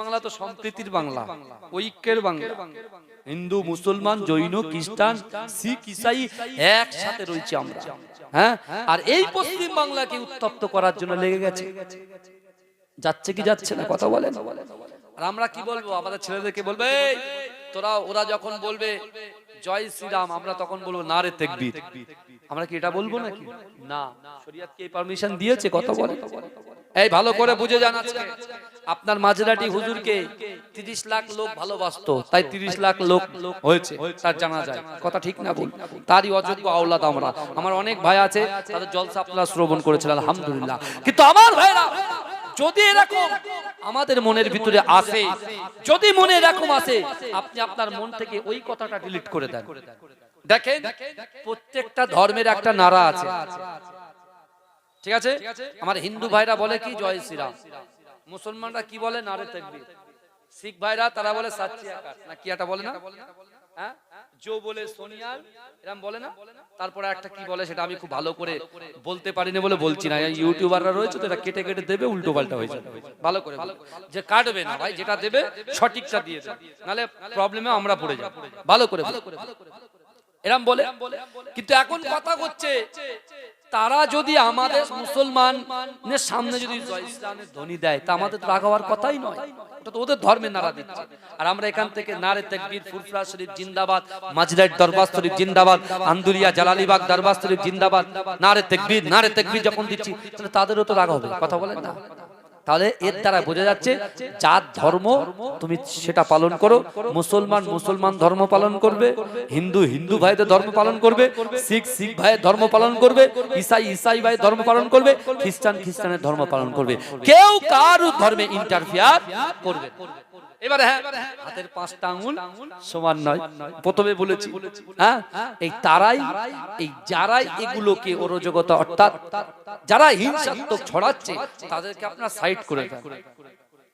বাংলা তো সম্প্রীতির বাংলা, ঐক্যের বাংলা। হিন্দু, মুসলমান, জৈন, খ্রিস্টান, শিখ, ইসাই একসাথে রয়েছে আমরা। হ্যাঁ? আর এই পশ্চিম বাংলাকে উত্তপ্ত করার জন্য লেগে গেছে। যাচ্ছে কি যাচ্ছে না, কথা বলেন। আর আমরা কি বলব? আমাদের ছেলেদেরকে বলবে তোরা, ওরা যখন বলবে, জয় শ্রীরাম আমরা তখন বলব না রে তেকবীর আমরা কি এটা বলব নাকি? না। শরীয়ত কি পারমিশন দিয়েছে? কথা বলে এই, ভালো করে বুঝে আজকে। আপনার মাঝরাটি হুজুরকে 30 লাখ লোক ভালোবাসতো, তাই 30 লাখ লোক হয়েছে, তার জানা যায়। কথা ঠিক না বল তারই অযোগ্য আওলাদ আমরা। আমার অনেক ভাই আছে, তাদের জলসা আপনারা শ্রবণ করেছিল আলহামদুলিল্লাহ। কিন্তু আমার ভাইরা, যদি এরকম আমাদের মনের ভিতরে আসে, যদি মনে এরকম আসে, আপনি আপনার মন থেকে ওই কথাটা ডিলিট করে দেন। দেখেন, প্রত্যেকটা ধর্মের একটা নারা আছে। ঠিক আছে? আমার হিন্দু ভাইরা বলে কি, জয় শ্রীরাম। মুসলমানরা কি বলে? নারে তাকবীর। শিখ ভাইরা তারা বলে সাচ্চি আকাশ না কি একটা বলে না? হ্যাঁ? জো বলে সোনিয়াল এরকম বলে না? তারপরে একটা কি বলে সেটা আমি খুব ভালো করে বলতে পারিনি বলে বলছি না। ইউটিউবাররা রয়েছে তো এটা কেটে কেটে দেবে উল্টো পাল্টা হয়ে যাবে। ভালো করে যে কাটবে না ভাই যেটা দেবে সঠিকটা দিয়ে দেবে। নালে প্রবলেমে আমরা পড়ে যাব। ভালো করে বলো। এরম বলে কিন্তু এখন কথা হচ্ছে তারা যদি আমাদের মুসলমানের সামনে যদি জয় ধ্বনি দেয়, তা আমাদের রাগ হওয়ার কথাই নয়। ওটা তো ওদের ধর্মে নারা দিচ্ছে। আর আমরা এখান থেকে নারে তেকবির, ফুরফুরা শরীফ, জিন্দাবাদ মাঝরাইট দরবার শরীফ, জিন্দাবাদ, আন্দুলিয়া, জালালিবাগ দরবার শরীফ, জিন্দাবাদ, নারে তেকবির নারে তেকবির যখন দিচ্ছি, তাহলে তাদেরও তো রাগ হবে, কথা বলেন না? তাহলে এর দ্বারা বোঝা যাচ্ছে যার ধর্ম তুমি সেটা পালন করো মুসলমান মুসলমান ধর্ম পালন করবে হিন্দু হিন্দু ভাইদের ধর্ম পালন করবে শিখ শিখ ভাইয়ের ধর্ম পালন করবে ইসাই ইসাই ভাই ধর্ম পালন করবে খ্রিস্টান খ্রিস্টানের ধর্ম পালন করবে। কেউ কারও ধর্মে ইন্টারফিয়ার করবে। এবারে হ্যাঁ হাতের পাঁচটা আঙুল সমান নয়। প্রথমে বলেছি হ্যাঁ এই তারাই এই যারাই এগুলোকে অরজগতা অর্থাৎ যারা হিংসাত্মক ছড়াচ্ছে তাদেরকে আপনার সাইড করে দেন।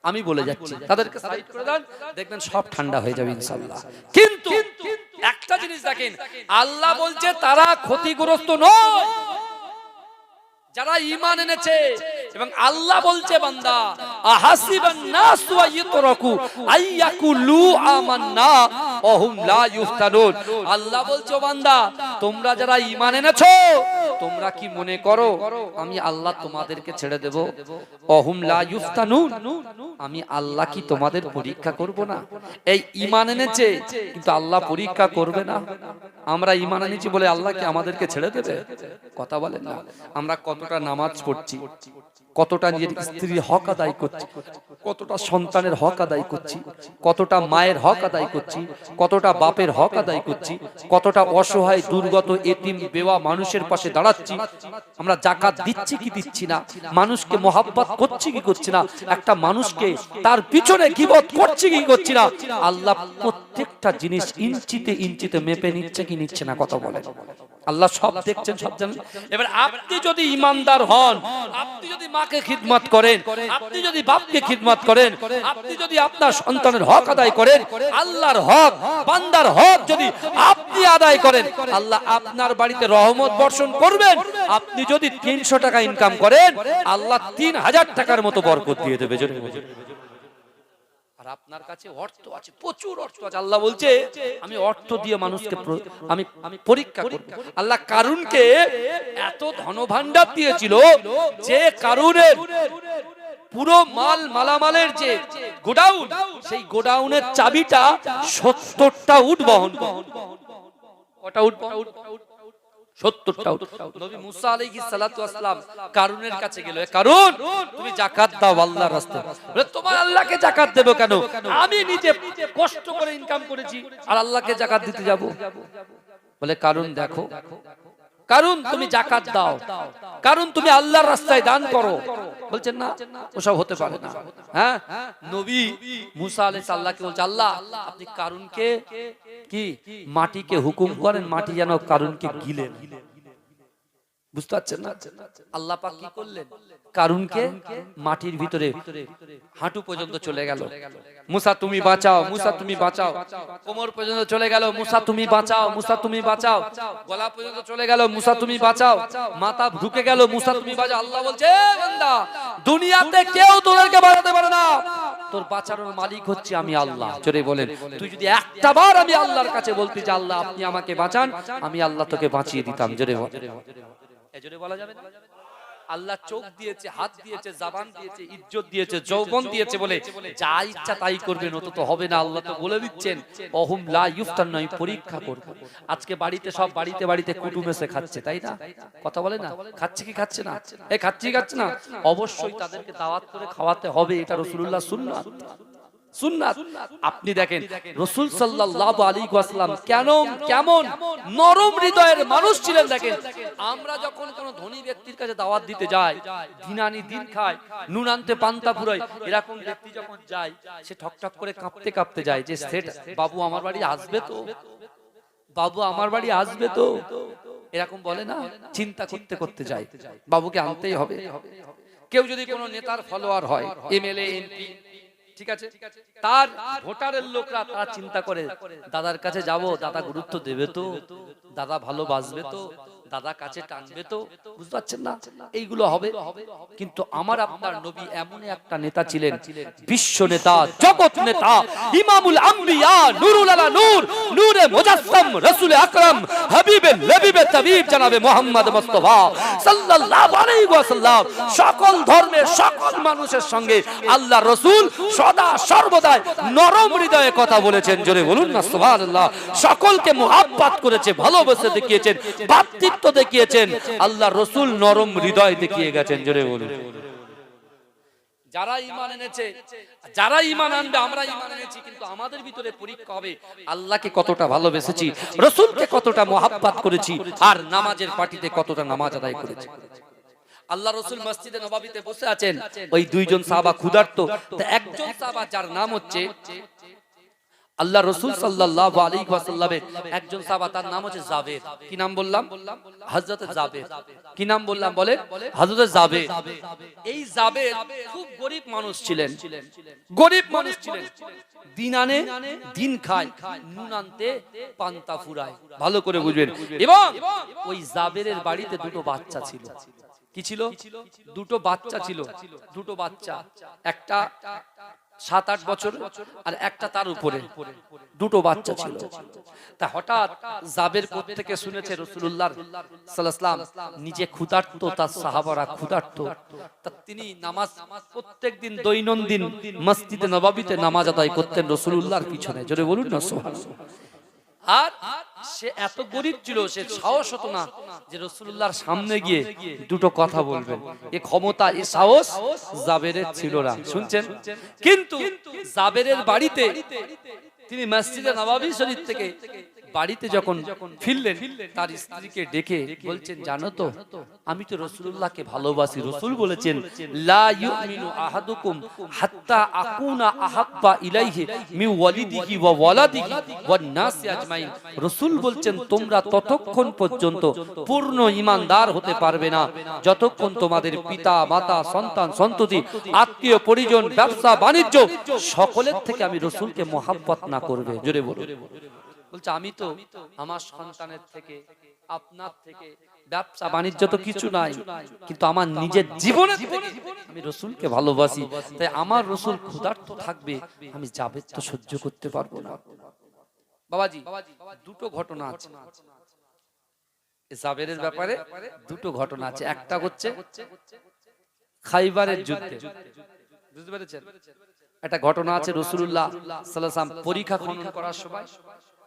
আমি বলে যাচ্ছি তাদেরকে সাইড করে দেন দেখবেন সব ঠান্ডা হয়ে যাবে ইনশাআল্লাহ। কিন্তু একটা জিনিস দেখেন আল্লাহ বলছে তারা ক্ষতিগ্রস্ত নয়। যারা ঈমান এনেছে এবং আল্লাহ বলছে, বান্দা, আহাসিবান নাস ওয়া ইতরাকু আইয়াকুলু আমান্না ওয়া হুম লা ইফতানুন। আল্লাহ বলছে বান্দা, তোমরা যারা ঈমান এনেছো, তোমরা কি মনে করো আমি আল্লাহ তোমাদেরকে ছেড়ে দেব? অহুম লা ইফতানুন। আমি আল্লাহ কি তোমাদের পরীক্ষা করব না? এই ঈমান এনেছে, কিন্তু আল্লাহ পরীক্ষা করবে না। আমরা ঈমান এনেছি বলে আল্লাহ কি আমাদেরকে ছেড়ে দেবে? কথা বলেন না। আমরা কতটা নামাজ পড়ছি? কতটা নিজের স্ত্রীর হক আদায় করছি? কতটা সন্তানের হক আদায় করছি? কতটা মায়ের হক আদায় করছি? কতটা বাপের হক আদায় করছি? কতটা অসহায় দুর্গত এতিম বেওয়া মানুষের পাশে দাঁড়াচ্ছি? আমরা জাকাত দিচ্ছি কি দিচ্ছি না? মানুষকে মোহাব্বত করছি কি করছি না? একটা মানুষকে তার পিছনে গিবত করছি কি করছি না? আল্লাহ প্রত্যেকটা জিনিস ইঞ্চিতে ইঞ্চিতে মেপে নিচ্ছে কি নিচ্ছে না? কথা বলে আল্লাহ সব দেখছেন সব জানেন। এবার আপনি যদি ইমানদার হন আপনি যদি মাকে খিদমত করেন, আপনি যদি বাপকে খিদমত করেন, আপনি যদি আপনার সন্তানের হক আদায় করেন, আল্লাহর হক, বান্দার হক যদি আপনি আদায় করেন, আল্লাহ আপনার বাড়িতে রহমত বর্ষণ করবেন আপনি যদি তিনশো টাকা ইনকাম করেন, আল্লাহ তিন হাজার টাকার মতো বরকত দিয়ে দেবে। আর আপনার কাছে অর্থ আছে, প্রচুর অর্থ আছে। আল্লাহ বলছে, আমি অর্থ দিয়ে মানুষকে আমি আমি পরীক্ষা করব। আল্লাহ কারুনকে এত ধনভাণ্ডার দিয়েছিল যে কারুনের পুরো মাল মালামালের যে গোডাউন, সেই গোডাউনের চাবিটা সত্তরটা উট বহন। কটা উট বহন? নবী মুসা আলাইহিস সালাতু ওয়াসসালাম কারুনের কাছে গেল, "এ তুমি রাস্তায়। বলে, তোমার আল্লাহকে কেন? আমি কষ্ট করে ইনকাম করেছি, আর আল্লাহকে জাকাত দিতে যাব। বলে, কারুন, দেখো কারণ তুমি জাকাত দাও। কারণ তুমি আল্লাহর রাস্তায় দান করো। বলছেন না? ওসব হতে পারে না। হ্যাঁ? নবী মুসা আলাইহিস আল্লাহকে বলছে আল্লাহ আপনি কারুনকে কি? মাটিকে হুকুম করেন মাটি যেন কারণকে গিলে। বুঝতে পারছেন না? আল্লাহ পাক কি করলেন? কারুনকে মাটির ভিতরে হাঁটু পর্যন্ত চলে গেল। মুসা তুমি বাঁচাও মুসা তুমি বাঁচাও। কোমর পর্যন্ত চলে গেল মুসা তুমি বাঁচাও মুসা তুমি বাঁচাও। গলা পর্যন্ত চলে গেল মুসা তুমি বাঁচাও। মাথা ঢুকে গেল মুসা তুমি বাঁচাও। আল্লাহ বলছে বান্দা দুনিয়াতে কেউ তোদেরকে বাঁচাতে পারে না। তোর বাঁচানোর মালিক হচ্ছে আমি আল্লাহ। জোরে বলেন তুই যদি একটা বার আমি আল্লাহর কাছে বলতে যে আল্লাহ আপনি আমাকে বাঁচান আমি আল্লাহ তোকে বাঁচিয়ে দিতাম। জোরে বল এ জোরে বলা যাবে না? আল্লাহ চোখ দিয়েছে হাত দিয়েছে জাবান দিয়েছে ইজ্জত দিয়েছে যৌবন দিয়েছে বলে যা ইচ্ছা তাই করবেন অত তো হবে না আল্লাহ তো বলে দিচ্ছেন অহুম লা ইফতার নয় পরীক্ষা করব আজকে বাড়িতে সব বাড়িতে বাড়িতে কুটুম এসে খাচ্ছে তাই না? কথা বলে না? খাচ্ছে কি খাচ্ছে না? এই খাচ্ছে কি খাচ্ছে না? অবশ্যই তাদেরকে দাওয়াত করে খাওয়াতে হবে এটা রসুল্লাহ সুন্নাত। সুন্নাত। আপনি দেখেন, রসুল সাল্লাল্লাহু আলাইহি ওয়াসাল্লাম কেন, কেমন নরম হৃদয়ের মানুষ ছিলেন দেখেন। আমরা যখন কোন ধনী ব্যক্তির কাছে দাওয়াত দিতে যাই দিনানি দিন খায় নুন আনতে পান্তা ফুরাই, এরকম ব্যক্তি যখন যায়, সে ঠক ঠক করে কাঁপতে কাঁপতে যায় যে, সেট, বাবু আমার বাড়ি আসবে তো? বাবু আমার বাড়ি আসবে তো? এরকম বলে না, চিন্তা করতে করতে যায়। বাবুকে আনতেই হবে। কেউ যদি কোনো নেতার ফলোয়ার হয়, এমএলএ, এমপি ঠিক আছে? তার ভোটারের লোকরা তারা চিন্তা করে দাদার কাছে যাব দাদা গুরুত্ব দেবে তো দাদা ভালোবাসবে তো। দাদা কাছে টানবে তো বুঝতে পারছেন না? এইগুলো হবে। কিন্তু আমার আপনার নবী এমন একটা নেতা ছিলেন বিশ্ব নেতা জগৎ নেতা ইমামুল আম্বিয়া নুরুল আলা নূর নূরে মুজাসসাম রাসূল আকরাম হাবিবে লবিবে তাবিব জনাবে মুহাম্মদ মুস্তাফা সাল্লাল্লাহু আলাইহি ওয়াসাল্লাম। সকল ধর্মের সকল মানুষের সঙ্গে আল্লাহ রাসূল সদা সর্বদা নরম হৃদয়ে কথা বলেছেন। জোরে বলুন না সুবহানাল্লাহ। সকলকে মুহাব্বত করেছে ভালোবেসে দেখিয়েছেন। ভাতৃত্ব দেখিয়েছেন, আল্লাহ রসুল নরম হৃদয় দেখিয়ে গেছেন, জোরে বলুন। যারা ইমান এনেছে, যারা ইমান আনবে, আমরা ইমান এনেছি, কিন্তু আমাদের ভিতরে পরীক্ষা হবে, আল্লাহকে কতটা ভালোবেসেছি, রসুলকে কতটা মোহাব্বাত করেছি, আর নামাজের পার্টিতে কতটা নামাজ আদায় করেছি। আল্লাহ রসুল মসজিদে নবাবিতে বসে আছেন, ওই দুইজন সাহাবা ক্ষুধার্ত একজন সাহাবা যার নাম হচ্ছে আল্লাহ রসুল সাল্লাল্লাহু আলাইহি ওয়াসাল্লামের একজন সাহাবা তার নাম হচ্ছে জাবেদ। কি নাম বললাম? হযরত জাবেদ। কি নাম বললাম বলে হযরত জাবেদ। এই জাবেদ খুব গরিব মানুষ ছিলেন। গরিব মানুষ ছিলেন। দিন আনে দিন খায় নুন আনতে পান্তা ফুরায়। ভালো করে বুঝবেন। এবং ওই জাবেরের বাড়িতে দুটো বাচ্চা ছিল। কি ছিল? দুটো বাচ্চা ছিল। দুটো বাচ্চা। একটা সাত আট বছর, আর একটা তার উপরে। দুটো বাচ্চা ছিল। তা হঠাৎ জাবের থেকে শুনেছে রসুল্লাহ সাল্লাম নিজে ক্ষুধার্ত, তার সাহাবারা ক্ষুধার্ত। তা তিনি নামাজ প্রত্যেক দিন দৈনন্দিন মসজিদে নবাবিতে নামাজ আদায় করতেন রসুল্লাহর পিছনে। জোরে বলুন না সোহান আর সে এত গরিব ছিল, সে সাহস হতো না যে রসুল্লাহর সামনে গিয়ে দুটো কথা বলবেন এ ক্ষমতা, এ সাহস জাবেরের ছিল না। শুনছেন? কিন্তু জাবেরের বাড়িতে তিনি মসজিদে নবাবি শরীফ থেকে বাড়িতে যখন ফিরলেন তার স্ত্রীকে ডেকে বলছেন জানো তো আমি তো রসুল্লাহকে ভালোবাসি। রসুল বলেছেন লা ইউমিনু আহাদুকুম হাত্তা আকুনা আহাব্বা ইলাইহি মি ওয়ালিদিহি ওয়া ওয়ালাদিহি ওয়ান নাসি আজমাইন। রসুল বলছেন তোমরা ততক্ষণ পর্যন্ত পূর্ণ ইমানদার হতে পারবে না। যতক্ষণ তোমাদের পিতা মাতা সন্তান সন্ততি আত্মীয় পরিজন ব্যবসা বাণিজ্য সকলের থেকে আমি রসুলকে মহাব্বত না করবে। জোরে বলুন। বলছে আমি তো আমার সন্তানের থেকে আপনার থেকে ব্যবসা বাণিজ্য তো কিছু নাই কিন্তু আমার নিজের জীবনে আমি রসুলকে ভালোবাসি। তাই আমার রসুল ক্ষুধার্ত থাকবে আমি জাবেদ তো সহ্য করতে পারব না। বাবাজি দুটো ঘটনা আছে। জাবেরের ব্যাপারে দুটো ঘটনা আছে। একটা হচ্ছে খাইবারের যুদ্ধে। বুঝতে পেরেছেন? একটা ঘটনা আছে রসুল্লাহ সাল্লাম পরীক্ষা খনন করার সময়।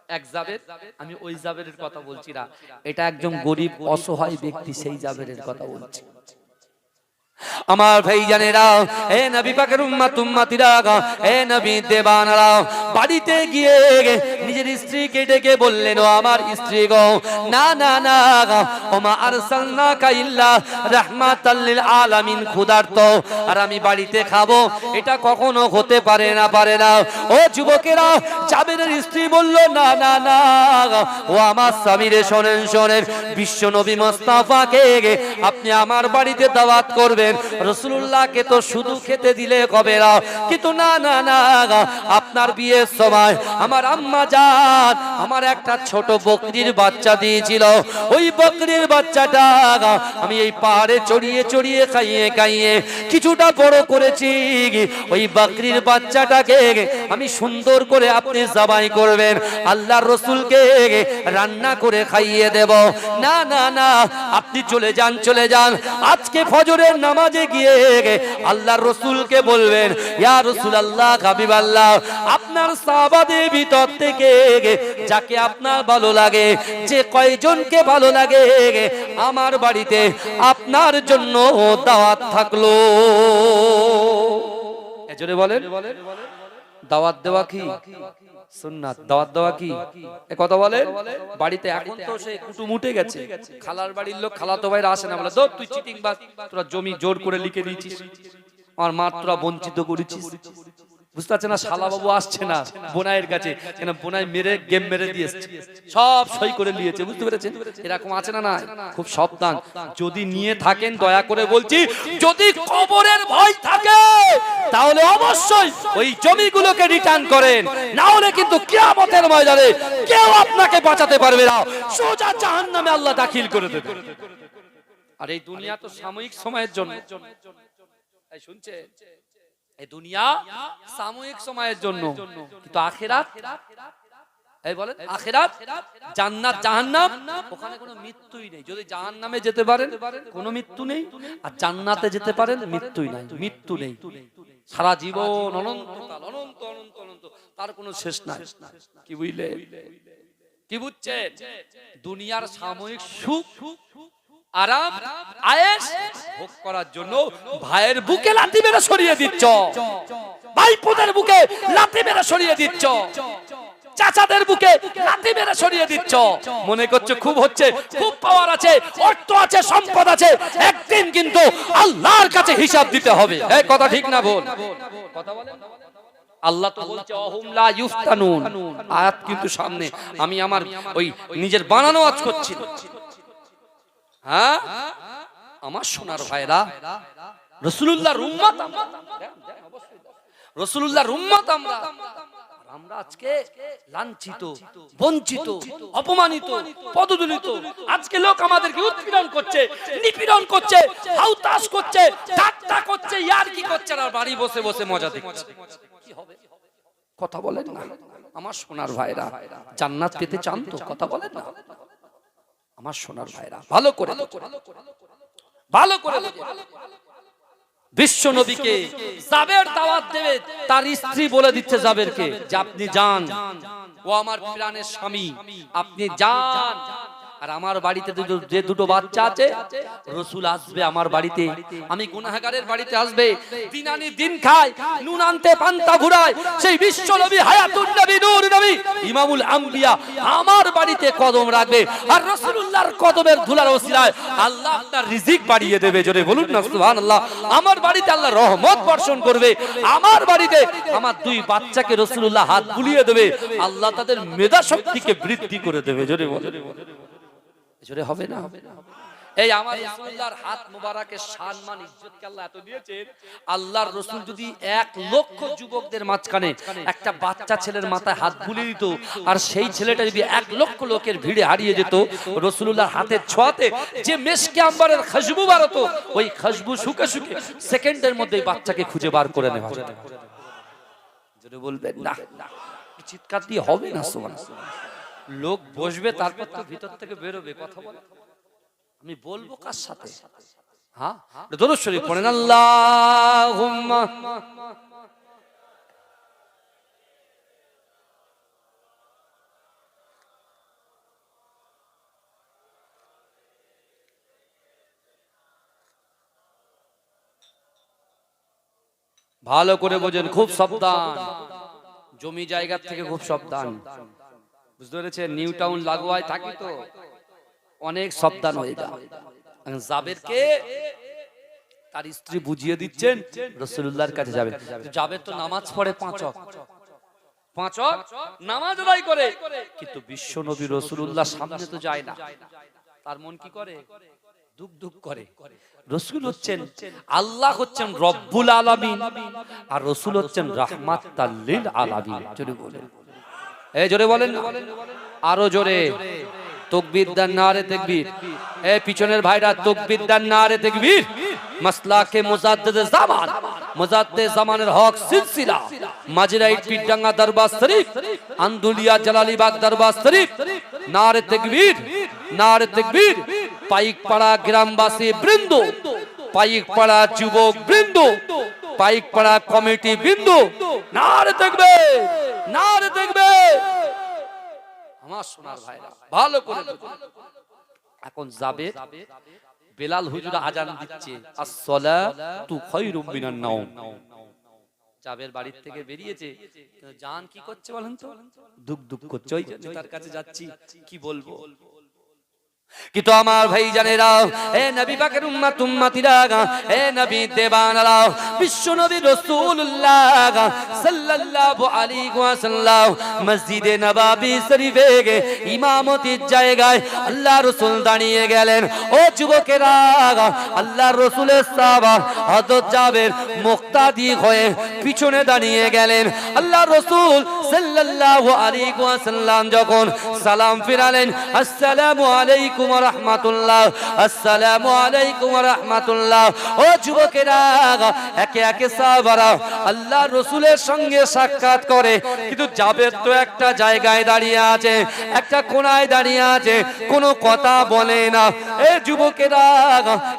এক জাবের আমি ওই জাবের কথা বলছি না। এটা একজন গরিব অসহায় ব্যক্তি সেই জাবের কথা বলছি। আমার ভাই জানেরা, এ নবী পাকের উম্মাত, উম্মাতিরা এ নবী দেবানারা, বাড়িতে গিয়ে নিজের স্ত্রীকে ডেকে বললেন, ও আমার স্ত্রী গো, না না না ওমা আরসালনাকা ইল্লা রাহমাতাল লিল আলামিন, ক্ষুধার্ত, আর আমি বাড়িতে খাব। এটা কখনো হতে পারে না পারে না। ও যুবকেরা জাবেরের স্ত্রী বলল, না না না ও আমার স্বামীরে শোনেন শোনেন, বিশ্ব নবী মোস্তাফাকে আপনি আমার বাড়িতে দাওয়াত করবেন রসুল্লাহকে তো শুধু খেতে দিলে কবে না। কিন্তু না না না আপনার বিয়ের সময় আমার আম্মা যান আমার একটা ছোট বকরির বাচ্চা দিয়েছিল। ওই বকরির বাচ্চাটা আমি এই পাহাড়ে চড়িয়ে চড়িয়ে, খাইয়ে খাইয়ে কিছুটা বড় করেছি। ওই বকরির বাচ্চাটাকে আমি সুন্দর করে আপনি জবাই করবেন, আল্লাহর রসুলকে রান্না করে খাইয়ে দেব। না না না, আপনি চলে যান চলে যান। আজকে ফজরের নামাজে গিয়ে আল্লাহর রসুলকে বলবেন, ইয়া রসুল আল্লাহ হাবিব আল্লাহ আপনার সাহাবাদের ভিতর থেকে যাকে আপনার ভালো লাগে, যে কয়জনকে ভালো লাগে আমার বাড়িতে আপনার জন্য দাওয়াত থাকল। এজরে বলেন। দাওয়াত দেওয়া কি? সুন্নাত। দাওয়াত দেওয়া কি? এ কথা বলে বাড়িতে এখন তো সে কুটুম উঠে গেছে। খালার বাড়ির লোক খালা তো ভাইরা আসে না। বলে দোর তুই চিটিং বাস তোরা জমি জোর করে লিখে দিয়েছিস। আমার মা তোরা বঞ্চিত করেছিস। বুঝতে পারছে না? শালা বাবু আসছে না বোনাইয়ের কাছে। কেন বোনাই মেরে গেম মেরে দিয়েছে? সব সই করে নিয়েছে বুঝতে পেরেছেন? এরকম আছে না না? খুব সাবধান। যদি নিয়ে থাকেন দয়া করে বলছি যদি কবরের ভয় থাকে তাহলে অবশ্যই ওই জমিগুলোকে রিটার্ন করেন। না হলে কিন্তু কিয়ামতের ময়দানে কেউ আপনাকে বাঁচাতে পারবে না। সোজা জাহান্নামে আল্লাহ দাখিল করে দেবে। আর এই দুনিয়া তো সাময়িক সময়ের জন্য। শুনছে। এই দুনিয়া সাময়িক সময়ের জন্য, কিন্তু আখেরাত, এই বলেন, আখেরাত জান্নাত, জাহান্নাম, ওখানে কোনো মৃত্যুই নেই। যদি জাহান্নামে যেতে পারেন, কোনো মৃত্যু নেই, আর জান্নাতে যেতে পারেন, মৃত্যুই নাই, মৃত্যু নেই। সারা জীবন অনন্তকাল, অনন্ত অনন্ত অনন্ত, তার কোনো শেষ নাই। কি বুঝলে কি বুঝছেন? দুনিয়ার সাময়িক সুখ আরাম, আয়েশ ভোগ করার জন্য ভাইয়ের বুকে লাথি মেরে সরিয়ে দিচ্ছ। ভাই ভাইপোদের বুকে লাথি মেরে সরিয়ে দিচ্ছ। চাচাদের বুকে লাথি মেরে সরিয়ে দিচ্ছ। মনে করছ খুব হচ্ছে, খুব পাওয়ার আছে, অর্থ আছে, সম্পদ আছে। একদিন কিন্তু আল্লাহর কাছে হিসাব দিতে হবে। এই কথা ঠিক না বল কথা বলেন। আল্লাহ তো বলছে লা ইফতানুন আয়াত কিন্তু সামনে। আমি আমার ওই নিজের বানানো আজ করছি। হ্যাঁ? আমার সোনার ভাইরা। রসুল্লাহ রসুল্লাহ আমরা। বঞ্চিত, অপমানিত আজকে লোক আমাদেরকে করছে করছে করছে ইয়ার কি করছে, আর বাড়ি বসে বসে কথা বলেন না। আমার সোনার ভাইরা, জান্নাত পেতে চান তো? কথা বলেন না। আমার সোনার ভাইরা ভালো করে ভালো করে বিশ্ব নবীকে জাবের দাওয়াত দেবে তার স্ত্রী বলে দিচ্ছে জাবেরকে যে আপনি যান। ও আমার প্রাণের স্বামী আপনি যান। আর আমার বাড়িতে যে দুটো বাচ্চা আছে, রসুল আসবে আমার বাড়িতে। আমি গুনাহগারের বাড়িতে আসবে। দিন আনি দিন খায়, নুন আনতে পান্তা ঘুরায়। সেই বিশ্ব নবী হায়াতুন নবী, নূর নবী, ইমামুল আম্বিয়া আমার বাড়িতে কদম রাখবে। আর রসুলুল্লাহর কদমের ধুলার ওসিলায় আল্লাহ আপনার রিজিক বাড়িয়ে দেবে। জোরে বলুন না, সুবহানাল্লাহ। আমার বাড়িতে আল্লাহ রহমত বর্ষণ করবে। আমার বাড়িতে আমার দুই বাচ্চাকে রসুলুল্লাহ হাত বুলিয়ে দেবে। আল্লাহ তাদের মেধা শক্তিকে বৃদ্ধি করে দেবে। জোরে বলে জোরে হবে না। এই আমার হাত সম্মান আল্লাহ এত দিয়েছেন। আল্লাহর যদি এক লক্ষ যুবকদের মাঝখানে একটা বাচ্চা ছেলের মাথায় হাত বুলিয়ে দিত, আর সেই ছেলেটা যদি এক লক্ষ লোকের ভিড়ে হারিয়ে যেত ছোঁয়াতে যে আম্বারের খুশবু ওই খুশবু শুকে শুকে সেকেন্ডের বাচ্চাকে খুঁজে বার করে নেওয়া বলবেন, না, চিৎকার দিয়ে হবে না লোক বসবে তারপর তো ভিতর থেকে বেরোবে কথা বলে। আমি বলব কার সাথে? হ্যাঁ? দরুদ শরীফ পড়েন। আল্লাহুম্মা। ভালো করে বোঝেন খুব সাবধান। জমি জায়গার থেকে খুব সাবধান। বুঝতে পেরেছেন? নিউ টাউন লাগোয়ায় থাকি তো অনেক সাবধান হয়ে তার স্ত্রী বুঝিয়ে দিচ্ছেন রসুল্লাহর কাছে তো নামাজ পড়ে পাঁচ করে, কিন্তু বিশ্ব নবী সামনে তো যায় না। তার মন কি করে? দুঃখ করে। রসুল হচ্ছেন আল্লাহ হচ্ছেন রব্বুল আলামিন, আর রসুল হচ্ছেন রাহমাত জোরে বলেন। না। আরও জোরে। তকবীর দান নারে তাকবীর। এ পিছনের ভাইরা তকবীর দান নারে তাকবীর। মাসলাকে মুজাদ্দিদ জামান। মুজাদ্দিদ জামানের হক সিলসিলা। মাজিরাইট পিডাঙ্গা দরবার শরীফ। আন্দুলিয়া জালালিবাগ দরবার শরীফ। নারে তাকবীর। নারে তাকবীর। পাইকপাড়া গ্রামবাসী বৃন্দ। পাইকপাড়া যুবক বৃন্দ। পাইকপাড়া কমিটি বিন্দু। নারে দেখবে নারে দেখবে আমার সোনার ভাইরা। ভালো করে এখন যাবে বেলাল হুজুর আজান দিচ্ছে। আসসালা তু খয়রুম মিনান নাওম। জাবের বাড়ির থেকে বেরিয়েছে। জান কি করছে বলেন তো? দুক দুক করছে ওই তার কাছে যাচ্ছি। কি বলব? কিন্তু আমার ভাই জানেরা এ নবী পাকের উম্মত উম্মতিরা এ নবী দেবানারা বিশ্ব নবী রাসূলুল্লাহ সাল্লাল্লাহু আলাইহি ওয়াসাল্লাম মসজিদে নববী শরীফে গে ইমামতির জায়গায় আল্লাহ রাসূল দাঁড়িয়ে গেলেন। ও যুবকেরা, আল্লাহ রাসূলের সাহাবা হযরত জাবের মুক্তাদি হয়ে পিছনে দাঁড়িয়ে গেলেন। আল্লাহ রাসূল সাল্লাল্লাহু আলাইহি ওয়াসাল্লাম যখন সালাম ফিরালেন, আসসালামু আলাইকুম ওয়া রাহমাতুল্লাহ, আসসালামু আলাইকুম ওয়া রাহমাতুল্লাহ। ও যুবকেরা, একে একে সাহাবারা আল্লাহ রসুলের সঙ্গে সাক্ষাৎ করে, কিন্তু যাবে তো একটা জায়গায় দাঁড়িয়ে আছে, একটা কোনায় দাঁড়িয়ে আছে, কোনো কথা বলে না। এ যুবকেরা,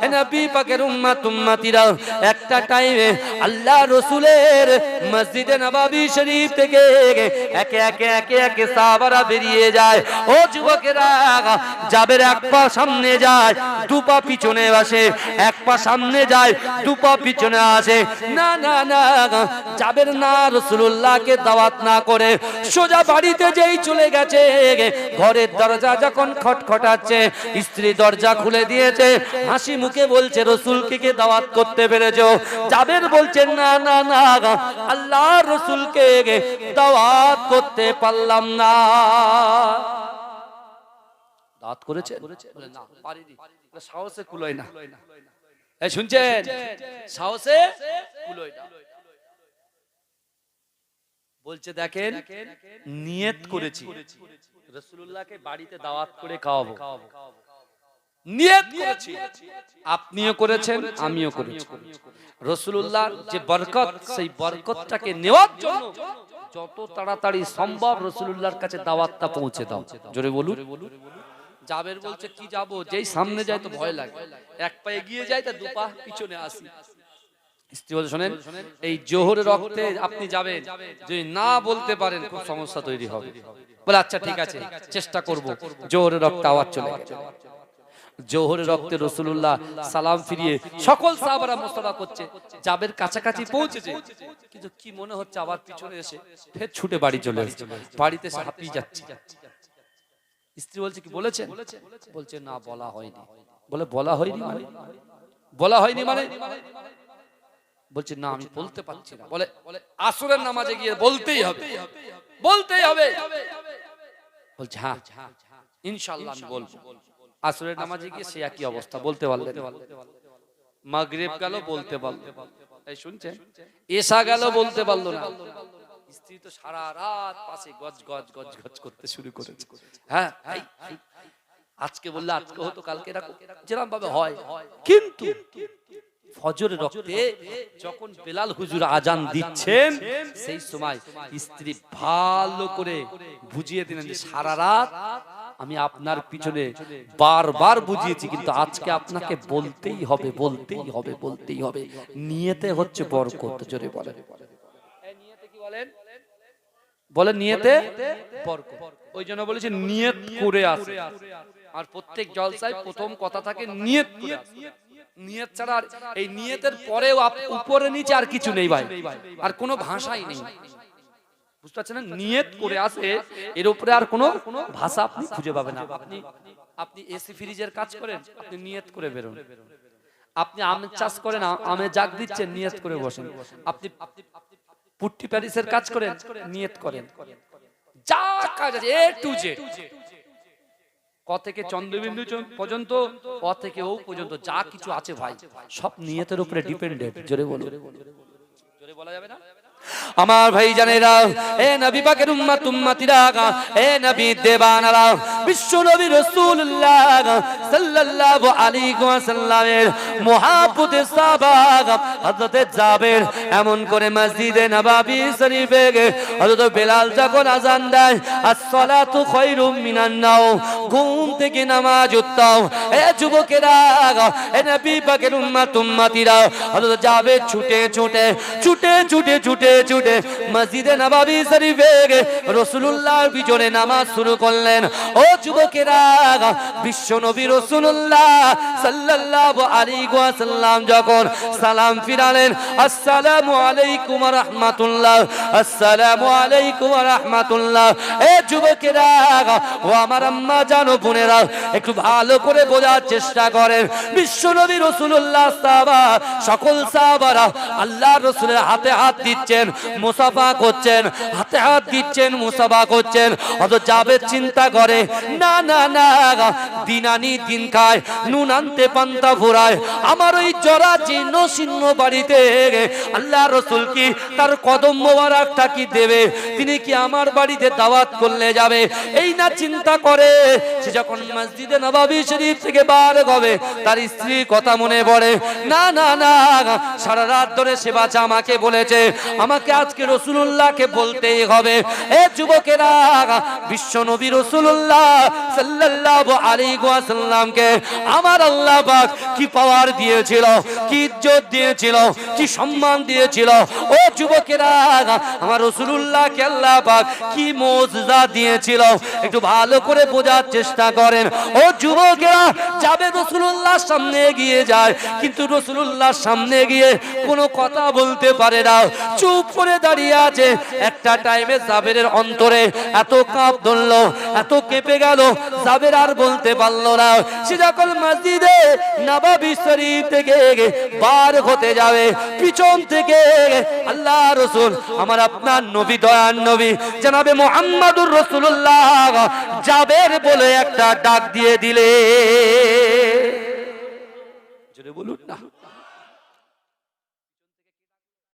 এ নবী পাকের উম্মাত উম্মাতিরা, একটা টাইমে আল্লাহ রসুলের মসজিদে নবাবী শরীফ থেকে একে একে একে একে সাহাবারা বেরিয়ে যায়। ও যুবকেরা যাবের এক পা সামনে যায়, দু পা পিছনে আসে, এক পা সামনে যায়, দু পা পিছনে আসে। না না না যাবের না রসুল্লাহকে দাওয়াত না করে সোজা বাড়িতে যেই চলে গেছে। ঘরের দরজা যখন খটখটাচ্ছে, স্ত্রী দরজা খুলে দিয়েছে, হাসি মুখে বলছে, রসুলকে কে দাওয়াত করতে পেরেছ? যাবের বলছে, না না না, আল্লাহ রসুলকে দাওয়াত করতে পারলাম না। দাঁত করেছে না পারিনি। সাহসে কুলোয় না। এই শুনছেন? সাহসে কুলোয় না। বলছে দেখেন নিয়ত করেছি। রসুল্লাহকে বাড়িতে দাওয়াত করে খাওয়াবো। নিয়ত করেছি। আপনিও করেছেন, আমিও করেছি। রসুল্লাহ যে বরকত, সেই বরকতটাকে নেওয়ার জন্য যত তাড়াতাড়ি সম্ভব রসুল্লাহর কাছে দাওয়াতটা পৌঁছে দাও। জোরে বলুন। জাবের বলছে, কি যাব? যেই সামনে যায় তো ভয় লাগে। এক পা এগিয়ে যায় তা দু পা পিছনে আসি। স্ত্রী বলছে, শোনেন, এই জোহর রক্তে আপনি যাবেন। যদি না বলতে পারেন, খুব সমস্যা তৈরি হবে। বলে আচ্ছা ঠিক আছে, চেষ্টা করব। জোহরের রক্ত আওয়াজ চলে জোহরের রক্তে রসুল্লাহ সালাম ফিরিয়ে সকল সাহাবারা মোস্তফা করছে। জাবের কাছাকাছি পৌঁছেছে। কিন্তু কি মনে হচ্ছে আবার পিছনে এসে ফের ছুটে বাড়ি চলে এসেছে। বাড়িতে এসে হাঁপিয়ে যাচ্ছে। স্ত্রী বলছে, কি বলেছেন? বলছে, না, বলা হয়নি। বলে, বলা হয়নি মানে? বলা হয়নি মানে? বলছে, না, আমি বলতে পারছি না। বলে, আসরের নামাজে গিয়ে বলতেই হবে। বলতেই হবে। বলছে হ্যাঁ ইনশাল্লাহ আমি বলব। আসরের নামাজে গিয়ে সে একই অবস্থা বলতে পারলেন মাগরিব গেল বলতে পারল। এই শুনছেন? এসা গেল বলতে পারল না। স্ত্রী তো সারা রাত পাশে গজ গজ গজ গজ করতে শুরু করেছে। হ্যাঁ আজকে বললে আজকে হতো, কালকে যেরকম ভাবে হয়। কিন্তু রক্তে যখন বেলাল হুজুর আজান দিচ্ছেন, সেই সময় স্ত্রী ভালো করে বুঝিয়ে দিলেন যে সারা রাত আমি আপনার পিছনে বারবার বুঝিয়েছি, কিন্তু আজকে আপনাকে বলতেই হবে বলতেই হবে বলতেই হবে। নিয়েতে হচ্ছে বরকত, জোরে বলেন। বলে নিয়েতে ওই জন্য বলেছে নিয়ত করে আসে। আর প্রত্যেক জলসায় প্রথম কথা থাকে নিয়ত করে নিয়ত ছাড়া আর এই নিয়তের পরেও উপরে নিচে আর কিছু নেই ভাই। আর কোনো ভাষাই নেই। বুঝতে পারছেন? না নিয়ত করে আসে এর উপরে আর কোনো ভাষা আপনি খুঁজে পাবেন না। আপনি আপনি এসি ফ্রিজের কাজ করেন আপনি নিয়ত করে বেরোন। আপনি আমের চাষ করেন আ- আমের জাগ দিচ্ছেন নিয়ত করে বসেন। আপনি পুট্টি প্যারিসের কাজ করেন নিয়ত করেন। যা কাজ আছে এ টু জেড ক থেকে চন্দ্রবিন্দু পর্যন্ত অ থেকে ও পর্যন্ত যা কিছু আছে ভাই সব নিয়তের উপরে ডিপেন্ডেন্ট জোরে বলুন। জোরে বলা যাবে না? আমার ভাই জানেরা, এ নবী পাকের উম্মাত, উম্মাতিরা, এ নবী দেবানারা বিশ্ব নবী রাসূলুল্লাহ সাল্লাল্লাহু আলাইহি ওয়াসাল্লামের মুহাব্বতে সাহাবা হযরত জাবের, এমন করে মসজিদে নববী শরীফে গে, হযরত বেলাল যখন আজান দেয় as-সালাতু খায়রুম মিনান নাও ঘুম থেকে নামাজ উত্তম। এ যুবকেরা, এ নবী পাকের উম্মাত, উম্মাতিরা, হযরত জাবের ছুটে ছুটে ছুটে ছুটে ছুটে ছুটে মসজিদে নববী শরীফে গে রাসূলুল্লাহর পিছনে নামাজ শুরু করলেন। ও যুবকেরা, বিশ্ব নবী ওয়াসাল্লাম যখন সালাম ফিরালেন আলাইকুম আলাইকুম এ যুবকেরা, ও আমার আম্মা, জানো বোনেরা, একটু ভালো করে বোঝার চেষ্টা করেন। বিশ্ব নবী রাসূলুল্লাহ সাহাবা, সকল সাহাবারা আল্লাহ রসুলের হাতে হাত দিচ্ছেন। মুসাফা করছেন, হাতে হাত দিচ্ছেন, মুসাফা করছেন। অত যাবে চিন্তা করে, না না না দিন আনি দিন খায়, নুন আনতে পান্তা ফুরায়, আমার ওই জরা জীর্ণ শীর্ণ বাড়িতে আল্লাহ রসুল কি তার কদম মোবারকটা কি দেবে? তিনি কি আমার বাড়িতে দাওয়াত করলে যাবে? এই না চিন্তা করে, সে যখন মসজিদে নবাবী শরীফ থেকে বার হবে, তার স্ত্রীর কথা মনে পড়ে, না না না, সারা রাত ধরে সে বাচ্চা আমাকে বলেছে আমাকে আজকে রসুল্লাহকে বলতেই হবে। এ যুবকেরা, বিশ্ব নবী রসুল্লাহ সাল্লাল্লাহু আলাইহি ওয়াসাল্লামকে আমার আল্লাহ কি পাওয়ার দিয়েছিল, কি ইজ্জত দিয়েছিল, কি সম্মান দিয়েছিল? ও যুবকেরা, আমার রসুল্লাহকে আল্লাহ কি মজদা দিয়েছিল? একটু ভালো করে বোঝার চেষ্টা করেন। ও যুবকেরা, যাবে রসুল্লাহর সামনে এগিয়ে যায়, কিন্তু রসুল্লাহর সামনে গিয়ে কোনো কথা বলতে পারে না। চুপ করে দাঁড়িয়ে আছে। একটা টাইমে জাবেরের অন্তরে এত কাঁপ ধরলো, এত কেঁপে গেল, জাবের আর বলতে পারল না। সে যখন মসজিদে নবাবি শরীফ থেকে বার হতে যাবে, পিছন থেকে আল্লাহ রসুল, আমার আপনার নবী দয়ান নবী, জানাবে মোহাম্মদুর রসুল্লাহ জাবের বলে একটা ডাক দিয়ে দিলে। বলুন না।